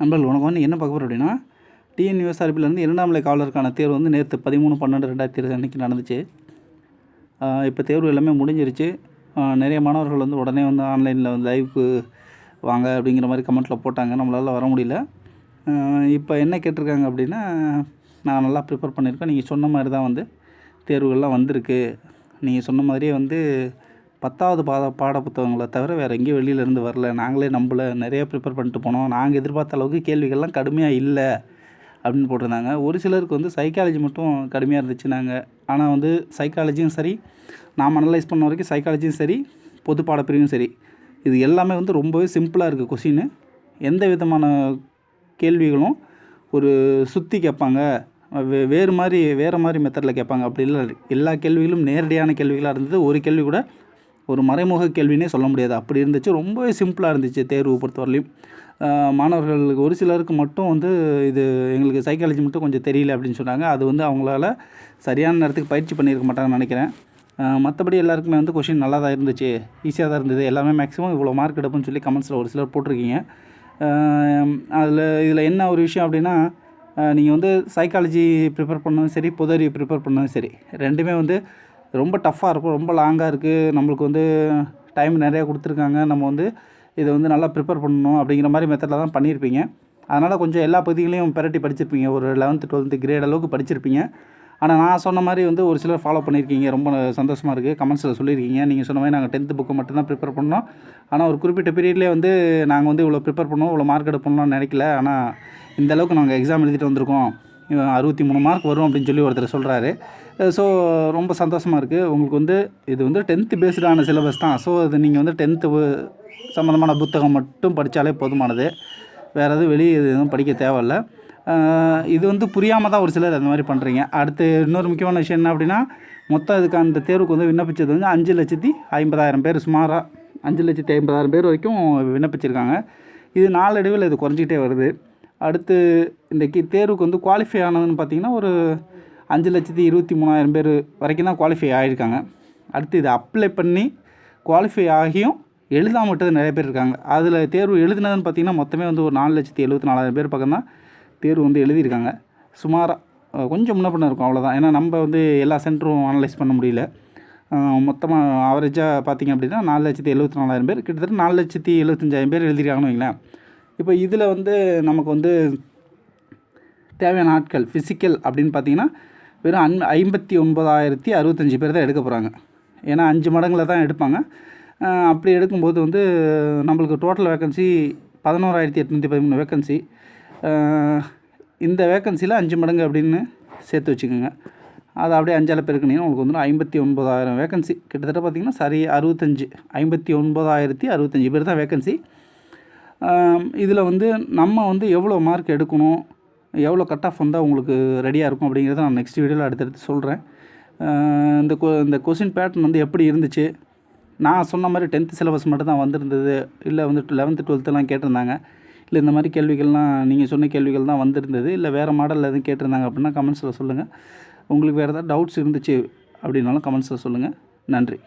நண்பர்கள் உனக்கு வந்து என்ன பார்க்க போகிறோம் அப்படின்னா டிஎன்யூஎஸ்ஆர்பிலேருந்து இரண்டாம் நிலை காவலருக்கான தேர்வு வந்து நேற்று பதிமூணு பன்னெண்டு ரெண்டாயிரத்தி இருபது அன்றைக்கி நடந்துச்சு. இப்போ தேர்வு எல்லாமே முடிஞ்சிருச்சு. நிறைய மாணவர்கள் வந்து உடனே வந்து ஆன்லைனில் வந்து லைவுக்கு வாங்க அப்படிங்கிற மாதிரி கமெண்ட்டில் போட்டாங்க. நம்மளால் வர முடியல. இப்போ என்ன கேட்டிருக்காங்க அப்படின்னா நான் நல்லா ப்ரிப்பேர் பண்ணியிருக்கேன். நீங்கள் சொன்ன மாதிரி தான் வந்து தேர்வுகள்லாம் வந்திருக்கு. நீங்கள் சொன்ன மாதிரியே வந்து பத்தாவது பாத பாட புத்தகங்களை தவிர வேறு எங்கேயும் வெளியிலேருந்து வரல. நாங்களே நம்மள நிறைய ப்ரிப்பேர் பண்ணிட்டு போனோம். நாங்கள் எதிர்பார்த்த அளவுக்கு கேள்விகள்லாம் கடுமையாக இல்லை அப்படின்னு போட்டிருந்தாங்க. ஒரு சிலருக்கு வந்து சைக்காலஜி மட்டும் கடுமையாக இருந்துச்சுனாங்க ஆனால் வந்து சைக்காலஜியும் சரி நாம் அனலைஸ் பண்ண வரைக்கும் சைக்காலஜியும் சரி பொது பாடப்பிரிவும் சரி. இது எல்லாமே வந்து ரொம்பவே சிம்பிளாக இருக்குது கொஷின் எந்த விதமான கேள்விகளும் ஒரு சுற்றி கேட்பாங்க. வே வேறு மாதிரி வேறு மாதிரி மெத்தடில் கேட்பாங்க. அப்படி இல்லை. எல்லா கேள்விகளும் நேரடியான கேள்விகளாக இருந்தது. ஒரு கேள்வி கூட ஒரு மறைமுக கேள்வினே சொல்ல முடியாது. அப்படி இருந்துச்சு. ரொம்பவே சிம்பிளாக இருந்துச்சு தேர்வு பொறுத்தவரையிலையும் மாணவர்களுக்கு ஒரு சிலருக்கு மட்டும் வந்து இது எங்களுக்கு சைக்காலஜி மட்டும் கொஞ்சம் தெரியல அப்படின்னு சொன்னாங்க. அது வந்து அவங்களால சரியான நேரத்துக்கு பயிற்சி பண்ணியிருக்க மாட்டாங்கன்னு நினைக்கிறேன். மற்றபடி எல்லாருக்குமே வந்து கொஷின் நல்லா தான் இருந்துச்சு. ஈஸியாக தான் இருந்தது. எல்லாமே மேக்ஸிமம் இவ்வளோ மார்க் எடுப்புன்னு சொல்லி கமெண்ட்ஸில் ஒரு சிலர் போட்டிருக்கீங்க. அதில் இதில் என்ன ஒரு விஷயம் அப்படின்னா நீங்கள் வந்து சைக்காலஜி ப்ரிப்பேர் பண்ணதும் சரி பொது அறிவு ப்ரிப்பேர் பண்ணதும் சரி ரெண்டுமே வந்து ரொம்ப டஃப்பாக இருக்கும் ரொம்ப லாங்காக இருக்குது நம்மளுக்கு வந்து டைம் நிறையா கொடுத்துருக்காங்க. நம்ம வந்து இதை வந்து நல்லா ப்ரிப்பேர் பண்ணணும் அப்படிங்கிற மாதிரி மெத்தடில் தான் பண்ணியிருப்பீங்க. அதனால் கொஞ்சம் எல்லா பகுதிகளையும் பிரட்டி படிச்சிருப்பீங்க. ஒரு லெவன்த்து டுவெல்த்து கிரேட் அளவுக்கு படிச்சிருப்பீங்க. ஆனால் நான் சொன்ன மாதிரி வந்து ஒரு சிலர் ஃபாலோ பண்ணியிருக்கீங்க. ரொம்ப சந்தோஷமாக இருக்குது கமெண்ட்ஸில் சொல்லியிருக்கீங்க. நீங்கள் சொன்ன மாதிரி நாங்கள் டென்த்து புக்கு மட்டும்தான் ப்ரிப்பேர் பண்ணோம். ஆனால் ஒரு குறிப்பிட்ட பீரியட்லேயே வந்து நாங்கள் வந்து இவ்வளோ ப்ரிப்பேர் பண்ணோம் இவ்வளோ மார்க் எடுப்போம்னு நினைக்கல. ஆனால் இந்த அளவுக்கு நாங்கள் எக்ஸாம் எழுதிட்டு வந்திருக்கோம். அறுபத்தி மூணு மார்க் வரும் அப்படின்னு சொல்லி ஒருத்தர் சொல்கிறாரு ஸோ ரொம்ப சந்தோஷமாக இருக்குது உங்களுக்கு வந்து இது வந்து டென்த்து பேஸ்டான சிலபஸ் தான். ஸோ அது நீங்கள் வந்து டென்த்து சம்மந்தமான புத்தகம் மட்டும் படித்தாலே போதுமானது. வேறு எதுவும் வெளியே எதுவும் படிக்க தேவையில்ல. இது வந்து புரியாமல் தான் ஒரு சிலர் அந்த மாதிரி பண்ணுறீங்க அடுத்து இன்னொரு முக்கியமான விஷயம் என்ன அப்படின்னா மொத்தம் அதுக்கான அந்த தேர்வுக்கு வந்து விண்ணப்பித்தது வந்து அஞ்சு லட்சத்தி ஐம்பதாயிரம் பேர். சுமாராக அஞ்சு லட்சத்தி ஐம்பதாயிரம் பேர் வரைக்கும் விண்ணப்பிச்சிருக்காங்க. இது நாளடைவில் இது குறைஞ்சிக்கிட்டே வருது. அடுத்து இந்த கி தேர்வுக்கு வந்து குவாலிஃபை ஆனதுன்னு பார்த்தீங்கன்னா ஒரு அஞ்சு லட்சத்தி இருபத்தி மூணாயிரம் பேர் வரைக்கும் தான் குவாலிஃபை ஆகியிருக்காங்க அடுத்து இதை அப்ளை பண்ணி குவாலிஃபை ஆகியும் எழுதாம விட்டது நிறைய பேர் இருக்காங்க. அதில் தேர்வு எழுதினதுன்னு பார்த்தீங்கன்னா மொத்தமே வந்து ஒரு நாலு லட்சத்தி எழுபத்தி நாலாயிரம் பேர் பக்கம் தான் தேர்வு வந்து எழுதியிருக்காங்க. சுமாராக கொஞ்சம் முன்ன பண்ண இருக்கும் அவ்வளோதான் ஏன்னா நம்ம வந்து எல்லா சென்டரும் அனலைஸ் பண்ண முடியல. மொத்தமாக ஆவரேஜாக பார்த்தீங்க அப்படின்னா நாலு லட்சத்தி எழுபத்தி நாலாயிரம் பேர். கிட்டத்தட்ட நாலு லட்சத்தி எழுபத்தஞ்சாயிரம் பேர் எழுதிருக்காங்கன்னு வைங்களேன். இப்போ இதில் வந்து நமக்கு வந்து தேவையான ஆட்கள் ஃபிசிக்கல் அப்படின்னு பார்த்தீங்கன்னா வெறும் அன் ஐம்பத்தி ஒன்பதாயிரத்தி அறுபத்தஞ்சி பேர் தான் எடுக்க போகிறாங்க ஏன்னா அஞ்சு மடங்கில் தான் எடுப்பாங்க. அப்படி எடுக்கும்போது வந்து நம்மளுக்கு டோட்டல் வேக்கன்சி பதினோராயிரத்தி எட்நூற்றி பதிமூணு வேக்கன்சி இந்த வேக்கன்சியில் அஞ்சு மடங்கு அப்படின்னு சேர்த்து வச்சுக்கோங்க. அதை அப்படியே அஞ்சால் பெருக்கினீங்கன்னா உங்களுக்கு வந்து ஐம்பத்தி ஒன்பதாயிரம் வேக்கன்சி கிட்டத்தட்ட பார்த்தீங்கன்னா சரி அறுபத்தஞ்சு ஐம்பத்தி ஒன்பதாயிரத்தி அறுபத்தஞ்சி பேர் தான் வேக்கன்சி இதில் வந்து நம்ம வந்து எவ்வளோ மார்க் எடுக்கணும் எவ்வளோ கட் ஆஃப் வந்தால் உங்களுக்கு ரெடியாக இருக்கும் அப்படிங்கிறத நான் நெக்ஸ்ட் வீடியோவில் அடுத்தடுத்து சொல்கிறேன் இந்த கொ இந்த கொஷின் பேட்டர்ன் வந்து எப்படி இருந்துச்சு? நான் சொன்ன மாதிரி டென்த்து சிலபஸ் மட்டும் தான் வந்திருந்தது. இல்லை வந்து லெவன்த்து டுவெல்த்துலாம் கேட்டிருந்தாங்க. இல்லை இந்த மாதிரி கேள்விகள்லாம் நீங்கள் சொன்ன கேள்விகள் தான் வந்திருந்தது. இல்லை வேறு மாடலில் எதுவும் கேட்டிருந்தாங்க அப்படின்னா கமெண்ட்ஸில் சொல்லுங்கள் உங்களுக்கு வேறு ஏதாவது டவுட்ஸ் இருந்துச்சு அப்படின்னாலும் கமெண்ட்ஸில் சொல்லுங்கள் நன்றி.